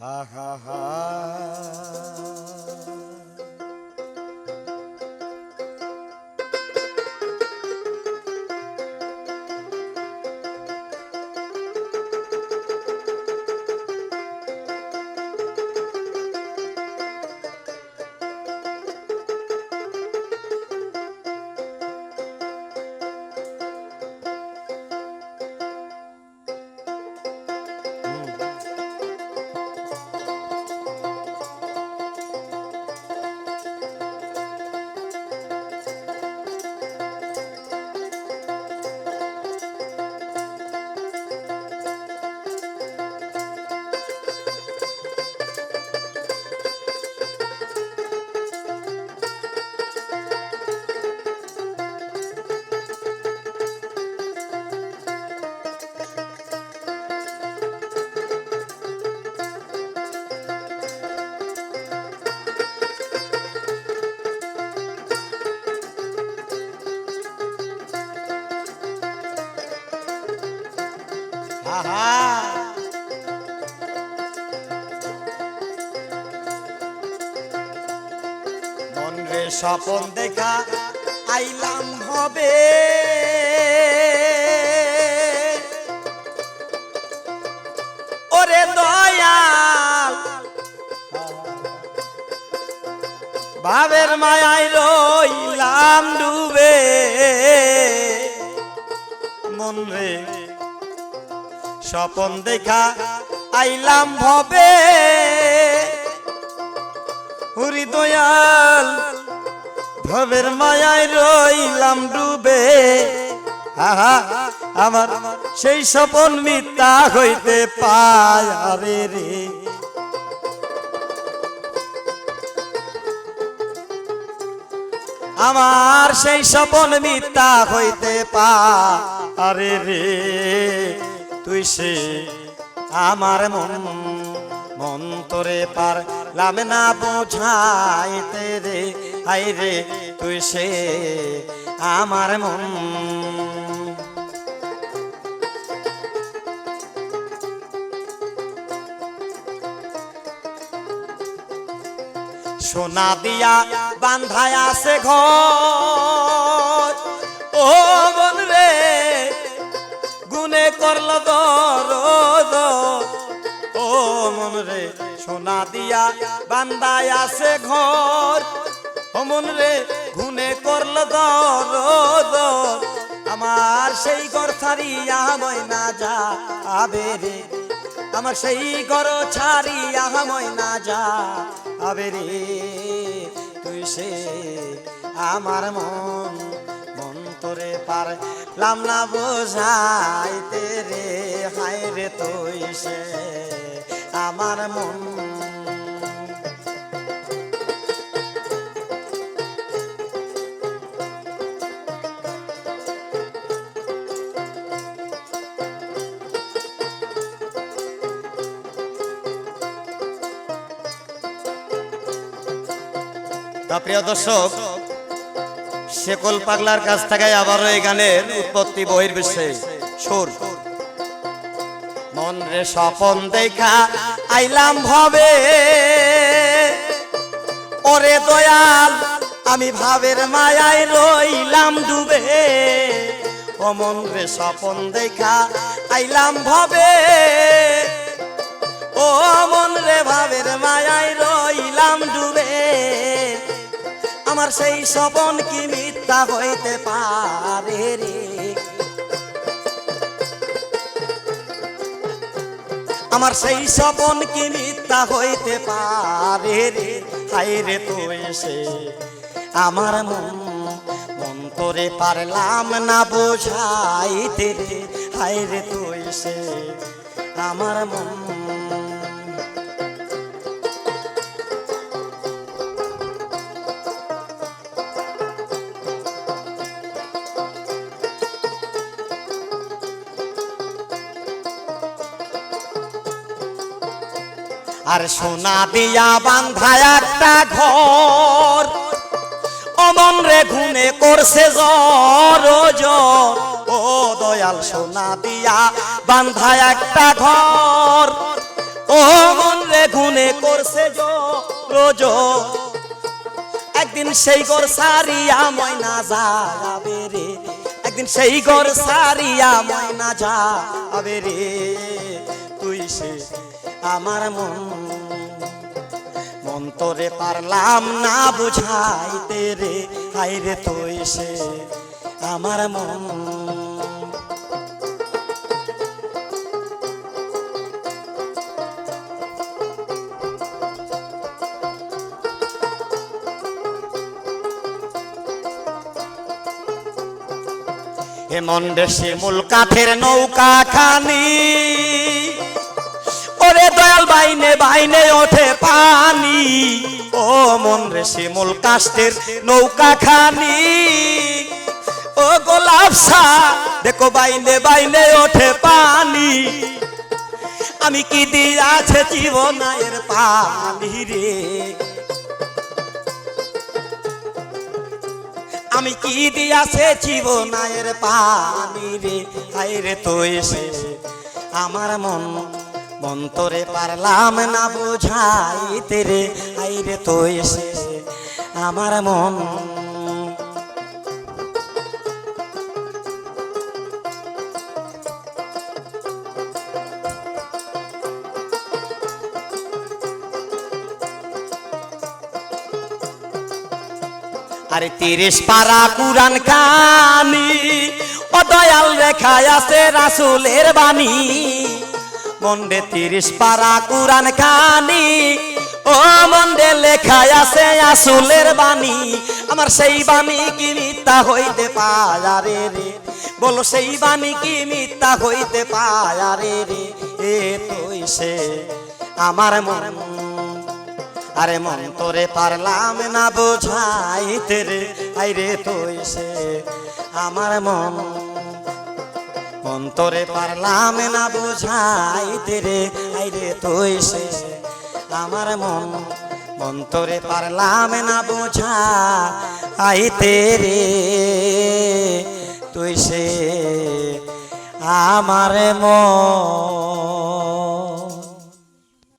হা হা হা। হা হা মন রে স্বপন দেখা আইলাম হবে। ওরে দয়াল, ভাবের মায়ায় রইলাম ডুবে। মন রে স্বপন দেখা আইলাম ভবে। হরি দয়াল, ভবের মায়ায় রইলাম ডুবে। আহা আমার সেই স্বপন মিথ্যা হইতে পায় আরে রে। আমার সেই স্বপন মিথ্যা হইতে পা আরে রে। তুই সে আমার মন মন তোরে পার লাম না বোঝাইতে রে। আই রে, তুই সে আমার মন। সোনা দিয়া বান্ধায় আছে ঘর। ও মন রে গুনে করল ও মন রে, সোনা দিয়া বান্ধায় আছে ঘর। ও মন রে, গুনে করল আমার সেই ঘর ছাড়িয়া ময়না যা আবে রে। আমার সেই ঘর ছাড়িয়া ময়না যা আবে রে। তুই সে আমার মন মন তোরে পার। লাম না বোঝাইতে রে হায় রে তুই আমার মন। প্রিয় দর্শক শেকল পাগলার কাছ থেকে আবারও এই গানের উৎপত্তি বহির্বিশ্বে। সুর। মন রে স্বপন দেখা আইলাম ভবে। ওরে দয়াল, আমি ভাবের মায়ায় রইলাম ডুবে। ও মন রে স্বপন দেখা আইলাম ভবে। সেই স্বপন কি মিথ্যা হইতে পারে রে? আমার সেই স্বপন কি মিথ্যা হইতে পারে রে? হাই রে তো এসে আমার মন মন করে পারলাম না বোঝাইতে রে। হাই রে তো এসে আমার মন আর সোনা দিয়া বান্ধা একটা ঘর। অমন রে ঘুনে করছে জ্বর জ্বর। ও দয়াল, সোনা দিয়া বান্ধা একটা ঘর। ও মন রে গুনে করছে জো রোজ একদিন সেই ঘর সারিয়া ময়না যাবে রে। একদিন সেই ঘর সারিয়া ময়না যাবে রে। তুই সে আমার মন। মন্তরে পারলাম না বুঝাইতে রে। হাই রে তুই সে আমার মন। হেমন্ডে শিমুল কাঠের নৌকা খানি ওরে বাইনে বাইনে ওঠে পানি। ও মন রে শিমুল কাষ্টের নৌকা খানি। ও গোলাপ সা দেখো বাইনে বাইনে ওঠে পানি। আমি কি দিয়াছে জীবনায়ের পানি রে? আমি কি দিয়াছে জীবনায়ের পানি রে? হাই রে তো এসে আমার মন মন্তরে পারলাম না বোঝাইতে রে হাই রে তো এসে আমার মন। আরে তিরিশ পারা কুরান কানি ও দয়াল রেখায় আছে রাসুলের বাণী। মন্ডে তিরিশ পারা কুরান কানি ও মন্ডে লেখায় আছে আসুলের বাণী। আমার সেই বাণী কি মিথ্যা হইতে পারে রে? বলো সেই বাণী কি মিথ্যা হইতে পারে রে? এ তুই সে আমার মন। আরে মন তোরে পারলাম না বোঝাইতে রে। আইরে তুই সে আমার মন। মন তোরে পারলাম না বোঝাইতে রে। আইরে তুই সে আমার মন। অন্তরে তোরে পারলাম না বোঝা আইতে রে। তুই সে আমার মন।